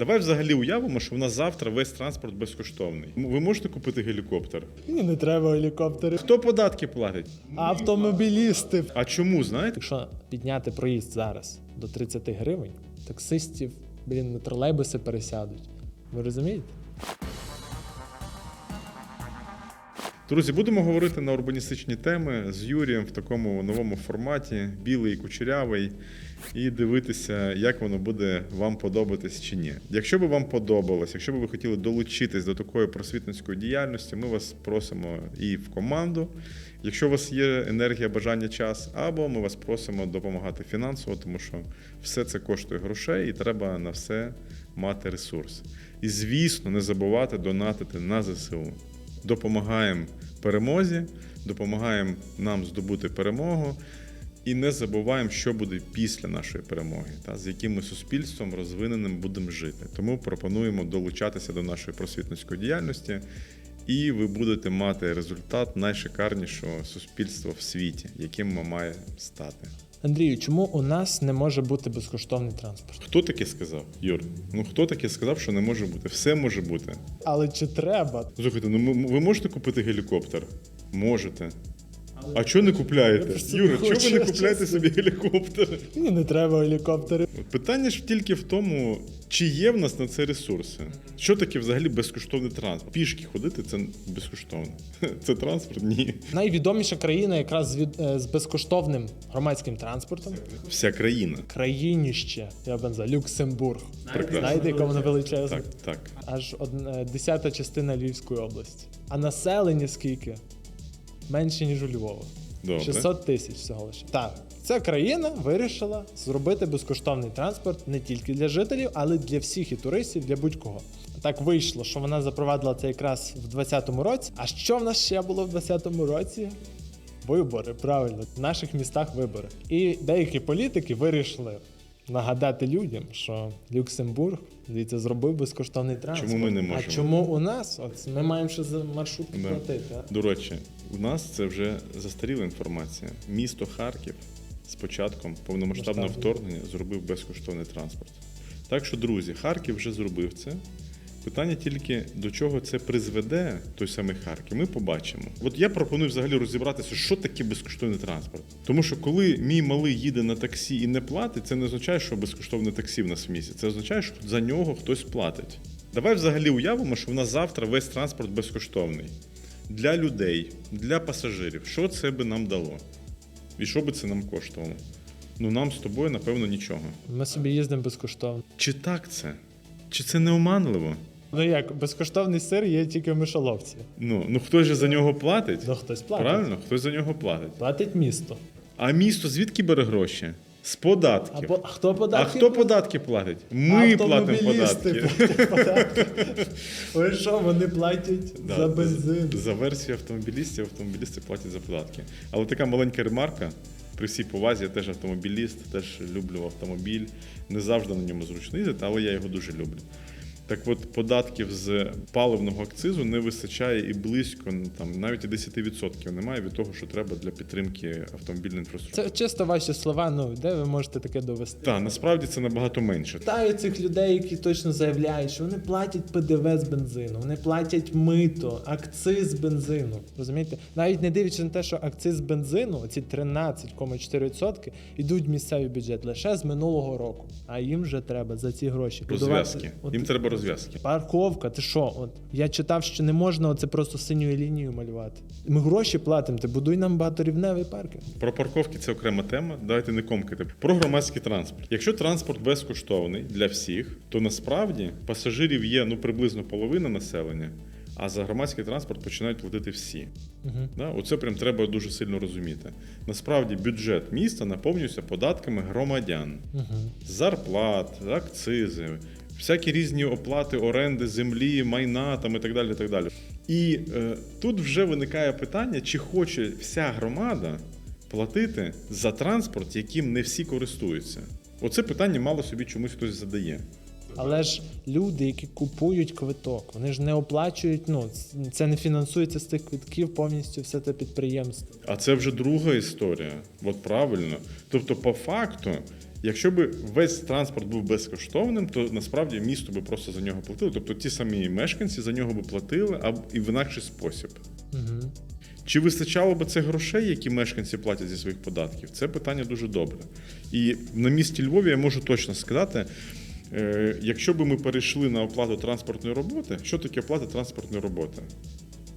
Давай взагалі уявимо, що в нас завтра весь транспорт безкоштовний. Ви можете купити гелікоптер? Ні, не треба гелікоптери. Хто податки платить? Автомобілісти. А чому знаєте? Якщо підняти проїзд зараз до 30 гривень, таксистів, блін, на тролейбуси пересядуть. Ви розумієте? Друзі, будемо говорити на урбаністичні теми з Юрієм в такому новому форматі, білий кучерявий, і дивитися, як воно буде вам подобатись чи ні. Якщо би вам подобалось, якщо би ви хотіли долучитись до такої просвітницької діяльності, ми вас просимо і в команду. Якщо у вас є енергія, бажання, час, або ми вас просимо допомагати фінансово, тому що все це коштує грошей і треба на все мати ресурс. І звісно, не забувати донатити на ЗСУ допомагаємо перемозі, допомагаємо нам здобути перемогу. І не забуваємо, що буде після нашої перемоги, та з яким ми суспільством розвиненим будемо жити. Тому пропонуємо долучатися до нашої просвітницької діяльності, і ви будете мати результат найшикарнішого суспільства в світі, яким ми має стати. Андрію, чому у нас не може бути безкоштовний транспорт? Хто таке сказав, Юр? Ну хто таке сказав, що не може бути? Все може бути. Але чи треба? Слухайте, ну ви можете купити гелікоптер? Можете. А чого не купляєте? Юра, чого ви не купляєте собі гелікоптер? Ні, не треба гелікоптери. Питання ж тільки в тому, чи є в нас на це ресурси. Що таке взагалі безкоштовний транспорт? Пішки ходити це безкоштовно. Це транспорт? Ні. Найвідоміша країна якраз з, від- е, з безкоштовним громадським транспортом. Вся країна. Країніще, я б назвав, Люксембург. Прекрасно. Знаєте, яка вона величезна? Так, так. Аж одна, десята частина Львівської області. А населення скільки? Менше, ніж у Львова. Добре. 600 тисяч всього лише. Так, ця країна вирішила зробити безкоштовний транспорт не тільки для жителів, але й для всіх і туристів, для будь-кого. Так вийшло, що вона запровадила це якраз в 2020 році. А що в нас ще було в 2020 році? Вибори, правильно, в наших містах вибори. І деякі політики вирішили нагадати людям, що Люксембург дивіться, зробив безкоштовний транспорт. Чому ми не можемо? А чому у нас? От ми маємо ще за маршрутки платити. а? До речі, у нас це вже застаріла інформація. Місто Харків з початком повномасштабного вторгнення зробив безкоштовний транспорт. Так що, друзі, Харків вже зробив це. Питання тільки до чого це призведе той самий Харків. Ми побачимо. От я пропоную взагалі розібратися, що таке безкоштовний транспорт. Тому що коли мій малий їде на таксі і не платить, це не означає, що безкоштовне таксі в нас в місті. Це означає, що за нього хтось платить. Давай взагалі уявимо, що в нас завтра весь транспорт безкоштовний для людей, для пасажирів. Що це би нам дало? І що би це нам коштувало? Ну нам з тобою, напевно, нічого. Ми собі їздимо безкоштовно. Чи так це? Чи це не оманливо? Ну як, безкоштовний сир є тільки в мишоловці. Ну, ну хтось же за нього платить. Ну хтось платить. Правильно? Хтось за нього платить. Платить місто. А місто звідки бере гроші? З податків. А, по, а хто А хто податки платить? Ми платимо податки. податки. Ви що, вони платять Да, за бензин? За версією автомобілістів, автомобілісти платять за податки. Але така маленька ремарка. При всій повазі, я теж автомобіліст, теж люблю автомобіль. Не завжди на ньому зручно їздити, але я його дуже люблю. Так от, податків з паливного акцизу не вистачає і близько, ну, там, навіть і 10% немає від того, що треба для підтримки автомобільної інфраструктури. Це чисто ваші слова, ну де ви можете таке довести? Так, насправді це набагато менше. Питаю цих людей, які точно заявляють, що вони платять ПДВ з бензину, вони платять мито, акциз з бензину. Розумієте? Навіть не дивлячись на те, що акциз з бензину, ці 13,4% йдуть в місцевий бюджет лише з минулого року. А їм вже треба за ці гроші Розв'язки. Їм треба розв'язки. Парковка, ти що? От я читав, що не можна оце просто синьою лінією малювати. Ми гроші платимо, ти будуй нам багаторівневий паркінг. Про парковки це окрема тема. Давайте не комкати. Про громадський транспорт. Якщо транспорт безкоштовний для всіх, то насправді пасажирів є ну приблизно половина населення, а за громадський транспорт починають платити всі. Угу. Да? Оце прям треба дуже сильно розуміти. Насправді бюджет міста наповнюється податками громадян, Угу. зарплат, акцизи, всякі різні оплати оренди землі, майна там і так далі. І, так далі. і е, тут вже виникає питання, чи хоче вся громада платити за транспорт, яким не всі користуються. Оце питання мало собі чомусь хтось задає. Але ж люди, які купують квиток, вони ж не оплачують. Ну це не фінансується з тих квитків повністю все це підприємство. А це вже друга історія. От правильно. Тобто, по факту, Якщо б весь транспорт був безкоштовним, то насправді місто би просто за нього платило. Тобто ті самі мешканці за нього би платили, а і в інакший спосіб. Угу. Чи вистачало б це грошей, які мешканці платять зі своїх податків? Це питання дуже добре. І на місті Львові я можу точно сказати, е, якщо б ми перейшли на оплату транспортної роботи, що таке оплата транспортної роботи?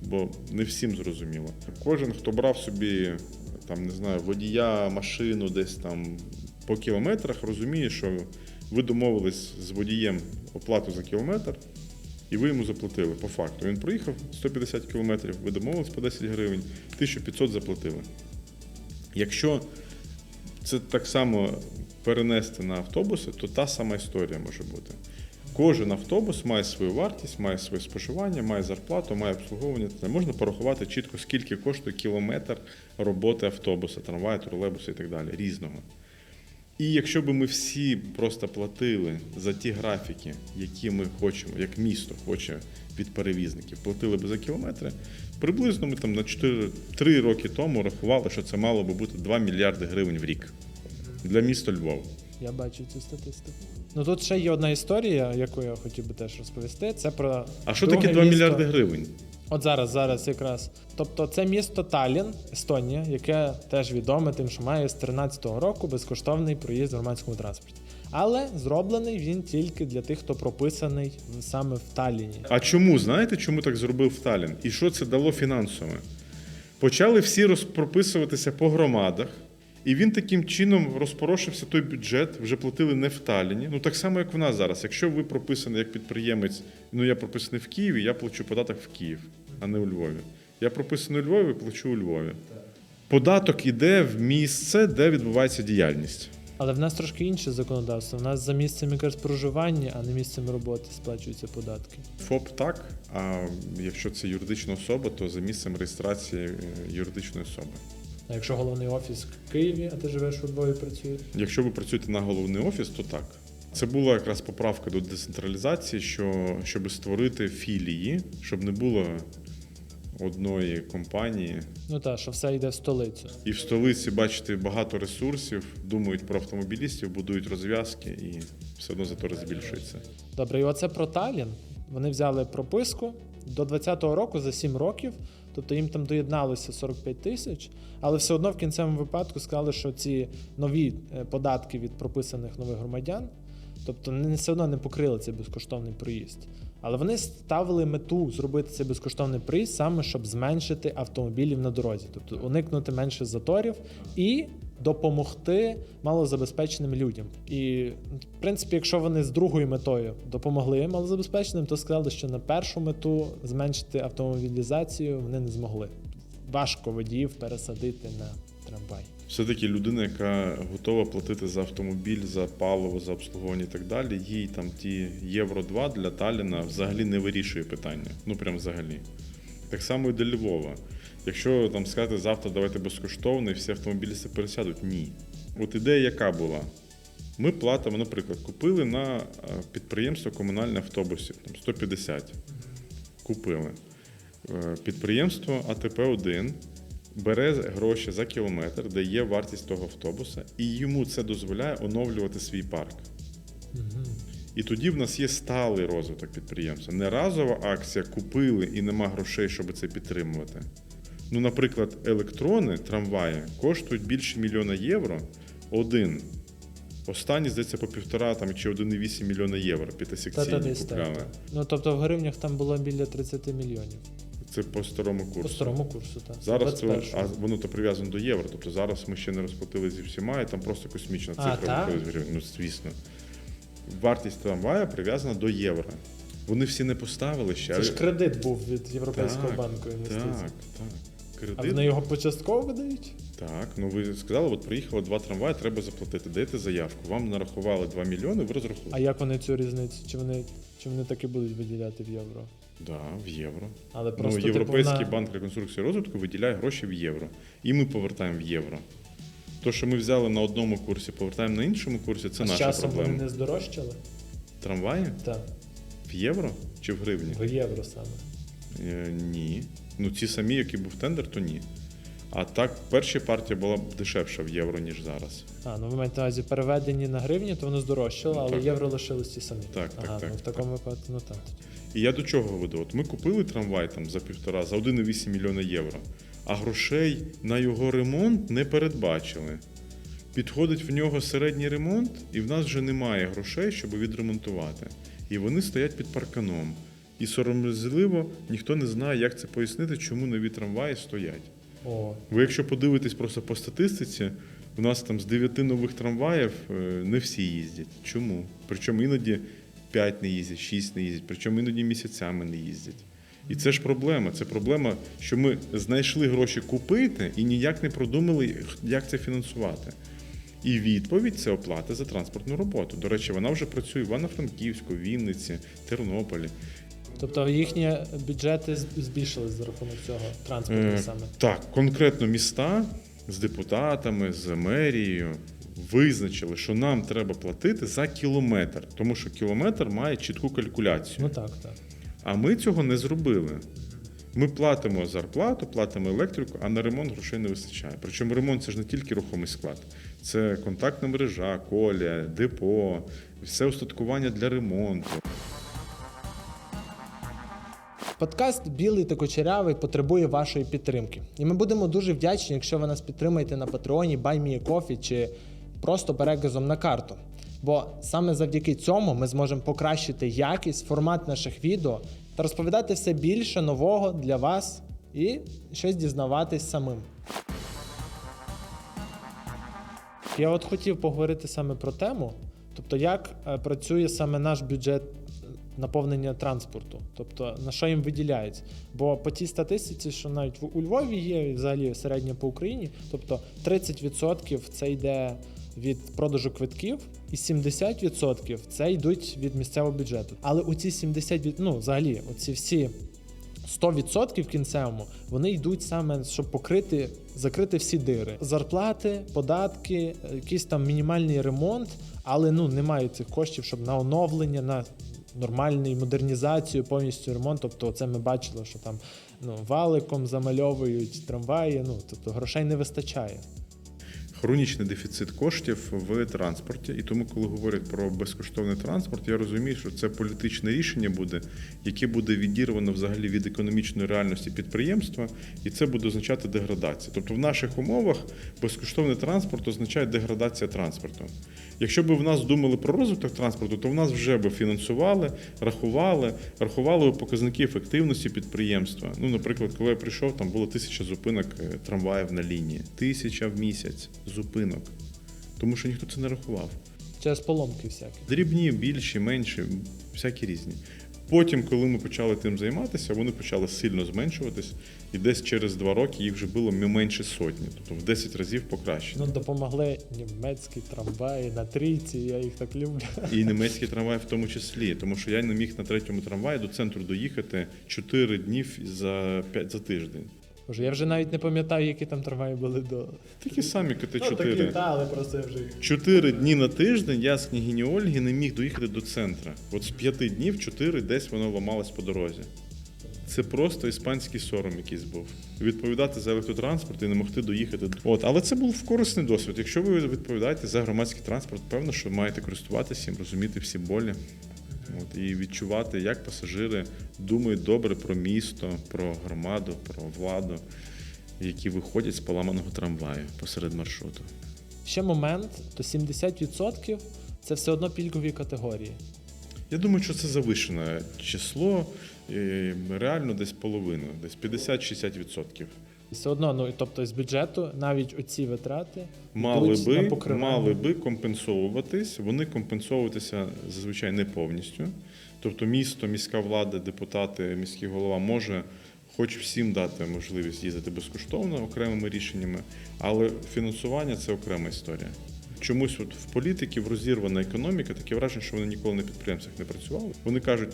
Бо не всім зрозуміло. Кожен, хто брав собі там, не знаю, водія, машину десь там по кілометрах, розуміє, що ви домовились з водієм оплату за кілометр, і ви йому заплатили по факту. Він проїхав 150 кілометрів, ви домовились по 10 гривень, 1500 заплатили. Якщо це так само перенести на автобуси, то та сама історія може бути. Кожен автобус має свою вартість, має своє споживання, має зарплату, має обслуговування. Можна порахувати чітко, скільки коштує кілометр роботи автобуса, трамваю, тролейбуса і так далі, різного. І якщо б ми всі просто платили за ті графіки, які ми хочемо, як місто хоче від перевізників, платили б за кілометри, приблизно ми там на 4, 3 роки тому рахували, що це мало би бути 2 мільярди гривень в рік для міста Львов. Я бачу цю статистику. Ну тут ще є одна історія, яку я хотів би теж розповісти. Це про А що таке 2 місто- мільярди гривень? От зараз, зараз якраз. Тобто це місто Таллін, Естонія, яке теж відоме тим, що має з 13-го року безкоштовний проїзд в громадському транспорті. Але зроблений він тільки для тих, хто прописаний саме в Талліні. А чому? Знаєте, чому так зробив Талін? І що це дало фінансово? Почали всі розпрописуватися по громадах, і він таким чином розпорошився той бюджет, вже платили не в Таліні. Ну так само, як в нас зараз. Якщо ви прописаний як підприємець, ну я прописаний в Києві, я плачу податок в Київ, а не у Львові. Я прописаний у Львові, плачу у Львові. Податок іде в місце, де відбувається діяльність. Але в нас трошки інше законодавство. У нас за місцем якраз проживання, а не місцем роботи сплачуються податки. ФОП так, а якщо це юридична особа, то за місцем реєстрації е, юридичної особи. А якщо головний офіс в Києві, а ти живеш у Львові, працюєш? Якщо ви працюєте на головний офіс, то так. Це була якраз поправка до децентралізації, що щоб створити філії, щоб не було одної компанії. Ну так, що все йде в столицю. І в столиці бачите багато ресурсів, думають про автомобілістів, будують розв'язки і все одно затори збільшується. Добре, і оце про Талін. Вони взяли прописку до 20-го року за 7 років, тобто їм там доєдналося 45 тисяч, але все одно в кінцевому випадку сказали, що ці нові е, податки від прописаних нових громадян, тобто все одно не покрили цей безкоштовний проїзд. Але вони ставили мету зробити цей безкоштовний проїзд саме щоб зменшити автомобілів на дорозі, тобто уникнути менше заторів і допомогти малозабезпеченим людям. І в принципі, якщо вони з другою метою допомогли малозабезпеченим, то сказали, що на першу мету зменшити автомобілізацію вони не змогли. Важко водіїв пересадити на трамвай. Все-таки людина, яка готова платити за автомобіль, за паливо, за обслуговування і так далі, їй там ті євро 2 для Таліна взагалі не вирішує питання. Ну прям взагалі. Так само і для Львова. Якщо там сказати завтра давайте безкоштовно, і всі автомобілісти пересядуть, ні. От ідея яка була? Ми платимо, наприклад, купили на е, підприємство комунальне автобусів, там 150. Купили. Е, Підприємство АТП-1 бере гроші за кілометр, де є вартість того автобуса, і йому це дозволяє оновлювати свій парк. І тоді в нас є сталий розвиток підприємства. Не разова акція купили і нема грошей, щоб це підтримувати. Ну, наприклад, електрони, трамваї коштують більше мільйона євро один. Останні, здається, по півтора там, чи 1,8 мільйона євро п'ятисекційні купляли. Ну тобто в гривнях там було біля 30 мільйонів. Це по старому курсу. По старому курсу, так. Зараз це, а воно то прив'язано до євро. Тобто зараз ми ще не розплатили зі всіма, і там просто космічна А, цифра так? виходить. Ну, звісно. Вартість трамвая прив'язана до євро. Вони всі не поставили ще. Це ж кредит був від Європейського Так, банку інвестицій. Так, так. А Кредит. вони його початково видають? Так, ну ви сказали, от приїхало два трамваї, треба заплатити. Даєте заявку. Вам нарахували 2 мільйони, ви розрахували. А як вони цю різницю? Чи вони, чи вони таки будуть виділяти в євро? Да, в євро. Але Ну, Європейський типу, банк реконструкції розвитку виділяє гроші в євро. І ми повертаємо в євро. То, що ми взяли на одному курсі, повертаємо на іншому курсі, це А з наша часом проблема. вони не здорожчали? Трамваї Так, в євро чи в гривні? в євро саме. Е, ні. Ну, ті самі, які був тендер, то ні. А так, перша партія була б дешевша в євро, ніж зараз. А, ну ви маєте на увазі переведені на гривні, то воно здорожчало, Ну, але так. євро лишились ті самі. Так, так, ага, так, ну в такому випадку, ну так. І я до чого веду? От ми купили трамвай там за півтора, за 1,8 мільйона євро, а грошей на його ремонт не передбачили. Підходить в нього середній ремонт, і в нас вже немає грошей, щоб відремонтувати. І вони стоять під парканом. І сором'язливо ніхто не знає, як це пояснити, чому нові трамваї стоять. О, Ви якщо подивитесь просто по статистиці, у нас там з 9 нових трамваїв е, не всі їздять. Чому? Причому іноді 5 не їздять, 6 не їздять, причому іноді місяцями не їздять. І це ж проблема. Це проблема, що ми знайшли гроші купити і ніяк не продумали, як це фінансувати. І відповідь це оплата за транспортну роботу. До речі, вона вже працює в Івано-Франківську, Вінниці, Тернополі. Тобто їхні бюджети збільшились за рахунок цього транспорту саме. Так, конкретно міста з депутатами, з мерією визначили, що нам треба платити за кілометр, тому що кілометр має чітку калькуляцію. Ну так, так. А ми цього не зробили. Ми платимо зарплату, платимо електрику, а на ремонт грошей не вистачає. Причому ремонт це ж не тільки рухомий склад, це контактна мережа, коля, депо, все устаткування для ремонту. Подкаст Білий та Кучерявий потребує вашої підтримки. І ми будемо дуже вдячні, якщо ви нас підтримаєте на Патреоні, BuyMeACoffee чи просто переказом на карту. Бо саме завдяки цьому ми зможемо покращити якість, формат наших відео та розповідати все більше нового для вас і щось дізнаватись самим. Я от хотів поговорити саме про тему, тобто як е, працює саме наш бюджет наповнення транспорту, тобто на що їм виділяється. Бо по тій статистиці, що навіть у Львові є, взагалі середньо по Україні, тобто 30% це йде від продажу квитків, і 70% це йдуть від місцевого бюджету. Але у ці 70%, ну взагалі, оці всі 100% в кінцевому вони йдуть саме, щоб покрити, закрити всі дири. Зарплати, податки, е, якийсь там мінімальний ремонт, але ну немає цих коштів, щоб на оновлення, на нормальну модернізацію, повністю ремонт. Тобто, це ми бачили, що там ну, валиком замальовують трамваї. Ну тобто грошей не вистачає. хронічний дефіцит коштів в транспорті. І тому, коли говорять про безкоштовний транспорт, я розумію, що це політичне рішення буде, яке буде відірвано взагалі від економічної реальності підприємства, і це буде означати деградацію. Тобто в наших умовах безкоштовний транспорт означає деградація транспорту. Якщо б в нас думали про розвиток транспорту, то в нас вже би фінансували, рахували, рахували показники ефективності підприємства. Ну, наприклад, коли я прийшов, там було тисяча зупинок е, трамваїв на лінії, тисяча в місяць зупинок. Тому що ніхто це не рахував. Через поломки всякі. Дрібні, більші, менші, всякі різні. Потім, коли ми почали тим займатися, вони почали сильно зменшуватись, і десь через два роки їх вже було менше сотні, тобто в 10 разів покращено. Ну допомогли німецькі трамваї на трійці, я їх так люблю. І німецькі трамваї в тому числі, тому що я не міг на третьому трамваї до центру доїхати 4 дні за 5 за тиждень. Боже, я вже навіть не пам'ятаю, які там трамваї були до. Такі самі Ну, такі, КТ-4. та, але просто я вже. Чотири дні на тиждень я з княгині Ольги не міг доїхати до центра. От з п'яти днів чотири десь воно ламалось по дорозі. Це просто іспанський сором якийсь був. Відповідати за електротранспорт і не могти доїхати. От, але це був корисний досвід. Якщо ви відповідаєте за громадський транспорт, певно, що маєте користуватися розуміти всі болі. От, і відчувати, як пасажири думають добре про місто, про громаду, про владу, які виходять з поламаного трамваю посеред маршруту. Ще момент, то 70% це все одно пільгові категорії. Я думаю, що це завишене число, реально десь половина, десь 50-60%. Все одно, ну тобто з бюджету навіть оці витрати Мали на би, покривання. мали би компенсовуватись, вони компенсовуватися зазвичай не повністю. Тобто місто, міська влада, депутати, міський голова може хоч всім дати можливість їздити безкоштовно окремими рішеннями, але фінансування це окрема історія. Чомусь от в політиків розірвана економіка, таке враження, що вони ніколи на підприємствах не працювали. Вони кажуть,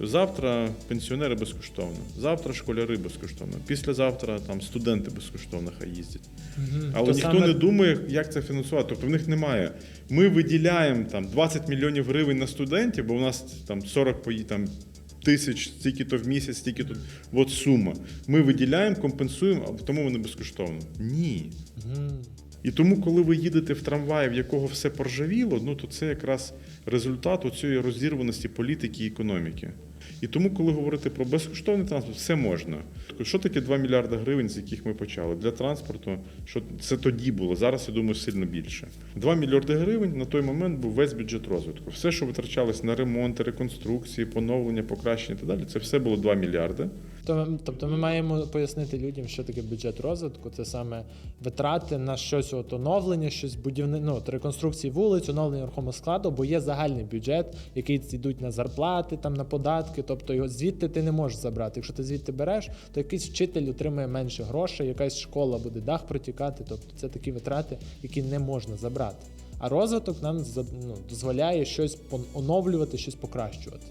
завтра пенсіонери безкоштовно, завтра школяри безкоштовно, післязавтра там студенти безкоштовно хай їздять. Мгм. Але То ніхто саме- не думає, як це фінансувати. Тобто в них немає. Ми виділяємо там 20 мільйонів гривень на студентів, бо у нас там 40 там тисяч, стільки-то в місяць, стільки-то. От сума. Ми виділяємо, компенсуємо, а тому вони безкоштовно. Ні. Мгм. І тому, коли ви їдете в трамваї, в якого все поржавіло, ну то це якраз результат цієї розірваності політики і економіки. І тому, коли говорити про безкоштовний транспорт, все можна. Що таке 2 мільярди гривень, з яких ми почали? Для транспорту, що це тоді було, зараз я думаю, сильно більше. 2 мільярди гривень на той момент був весь бюджет розвитку. Все, що витрачалось на ремонт, реконструкції, поновлення, покращення і так далі, це все було 2 мільярди. Тобто ми маємо пояснити людям, що таке бюджет розвитку. Це саме витрати на щось от оновлення, щось будівне, ну, реконструкції вулиць, оновлення рухомого складу, бо є загальний бюджет, який йдуть на зарплати, там на податки. Тобто його звідти ти не можеш забрати. Якщо ти звідти береш, то якийсь вчитель отримає менше грошей, якась школа буде дах протікати. Тобто це такі витрати, які не можна забрати. А розвиток нам ну, дозволяє щось оновлювати, щось покращувати.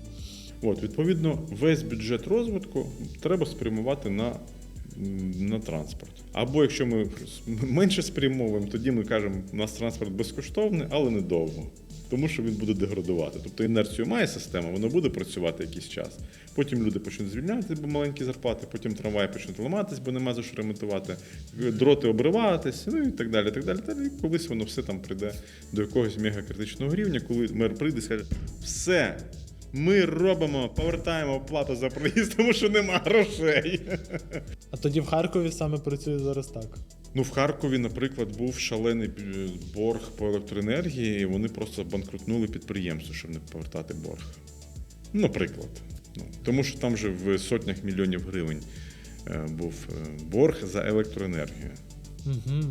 От, відповідно, весь бюджет розвитку треба спрямувати на, на транспорт. Або якщо ми менше спрямовуємо, тоді ми кажемо, у нас транспорт безкоштовний, але недовго. Тому що він буде деградувати. Тобто інерцію має система, воно буде працювати якийсь час. Потім люди почнуть звільнятися, бо маленькі зарплати, потім трамваї почнуть ламатись, бо нема за що ремонтувати, дроти обриватись, ну і так далі. так далі. Та, і колись воно все там прийде до якогось мегакритичного рівня, коли мер прийде і скаже: все, ми робимо, повертаємо оплату за проїзд, тому що нема грошей. А тоді в Харкові саме працює зараз так. Ну, в Харкові, наприклад, був шалений е, борг по електроенергії, і вони просто банкрутнули підприємство, щоб не повертати борг. Наприклад. Ну, тому що там же в сотнях мільйонів гривень е, був е, борг за електроенергію. Угу.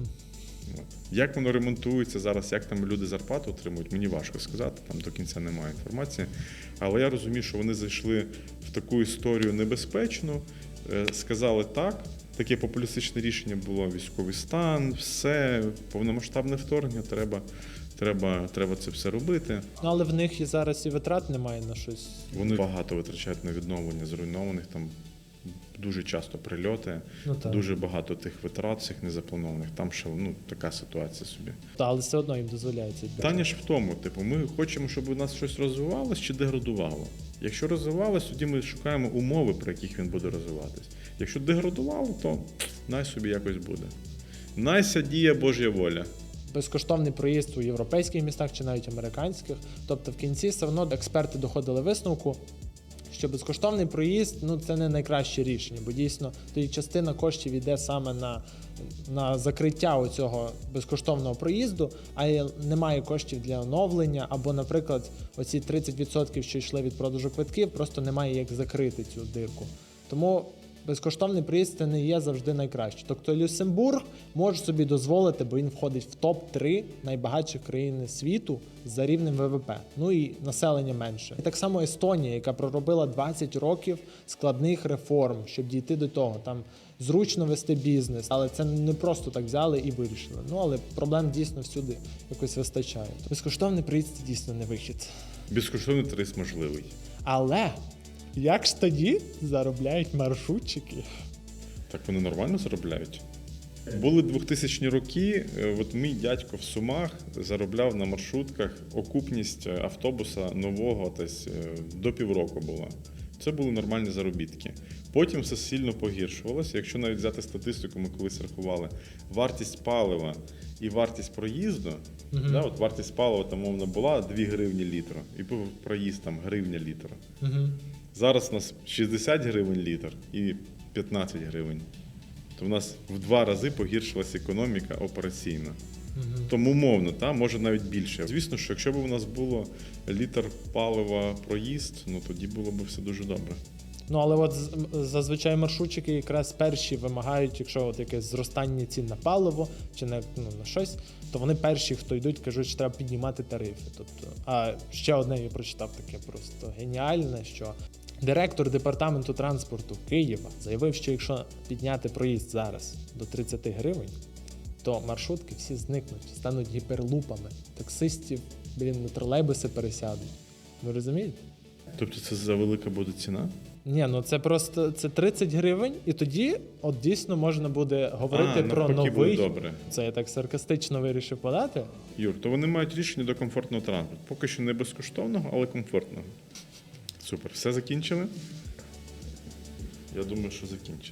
Як воно ремонтується зараз, як там люди зарплату отримують, мені важко сказати, там до кінця немає інформації. Але я розумію, що вони зайшли в таку історію небезпечну, сказали так. Таке популістичне рішення було військовий стан, все, повномасштабне вторгнення, треба, треба, треба це все робити. Ну, але в них і зараз і витрат немає на щось. Вони багато витрачають на відновлення зруйнованих, там дуже часто прильоти, Ну так. дуже багато тих витрат, всіх незапланованих. Там ще ну, така ситуація собі. Та, але все одно їм дозволяється. Питання ж в тому, типу, ми хочемо, щоб у нас щось розвивалось чи деградувало. Якщо розвивалось, тоді ми шукаємо умови, при яких він буде розвиватись. Якщо деградувало, то най собі якось буде. Найся діє Божя воля. Безкоштовний проїзд у європейських містах чи навіть американських. Тобто в кінці все одно експерти доходили висновку, що безкоштовний проїзд ну це не найкраще рішення, бо дійсно тоді частина коштів йде саме на, на закриття оцього безкоштовного проїзду, а немає коштів для оновлення, або, наприклад, оці 30%, що йшли від продажу квитків, просто немає як закрити цю дирку. Тому безкоштовний проїзд це не є завжди найкраще. Тобто Люксембург може собі дозволити, бо він входить в топ-3 найбагатших країн світу за рівнем ВВП. Ну і населення менше. І так само Естонія, яка проробила 20 років складних реформ, щоб дійти до того. Там зручно вести бізнес, але це не просто так взяли і вирішили. Ну але проблем дійсно всюди якось вистачає. Безкоштовний проїзд це дійсно не вихід. Безкоштовний турист можливий. Але як ж тоді заробляють маршрутчики? Так вони нормально заробляють. Були 2000 роки. е, От мій дядько в Сумах заробляв на маршрутках окупність е, автобуса нового десь е, до півроку була. Це були нормальні заробітки. Потім все сильно погіршувалося. Якщо навіть взяти статистику, ми колись рахували вартість палива і вартість проїзду. Да, от вартість палива там мовно була 2 гривні літр, і був проїзд там гривня літр. Угу. Зараз у нас 60 гривень літр і 15 гривень. То в нас в два рази погіршилась економіка операційна. Тому умовно, та, може навіть більше. Звісно, що якщо б у нас було літр палива проїзд, ну тоді було б все дуже добре. Ну але от зазвичай маршрутчики якраз перші вимагають, якщо от якесь зростання цін на паливо чи на, ну, на щось, то вони перші, хто йдуть, кажуть, що треба піднімати тарифи. Тобто, а ще одне я прочитав таке просто геніальне, що директор департаменту транспорту Києва заявив, що якщо підняти проїзд зараз до 30 гривень, то маршрутки всі зникнуть, стануть гіперлупами. Таксистів, блін, на тролейбуси пересядуть. Ви розумієте? Тобто це за велика буде ціна? Ні, ну це просто це 30 гривень, і тоді от дійсно можна буде говорити а, про новий. буде добре. Це я так саркастично вирішив подати. Юр, то вони мають рішення до комфортного транспорту. Поки що не безкоштовного, але комфортного. Супер. Все закінчили? Я думаю, що закінчили.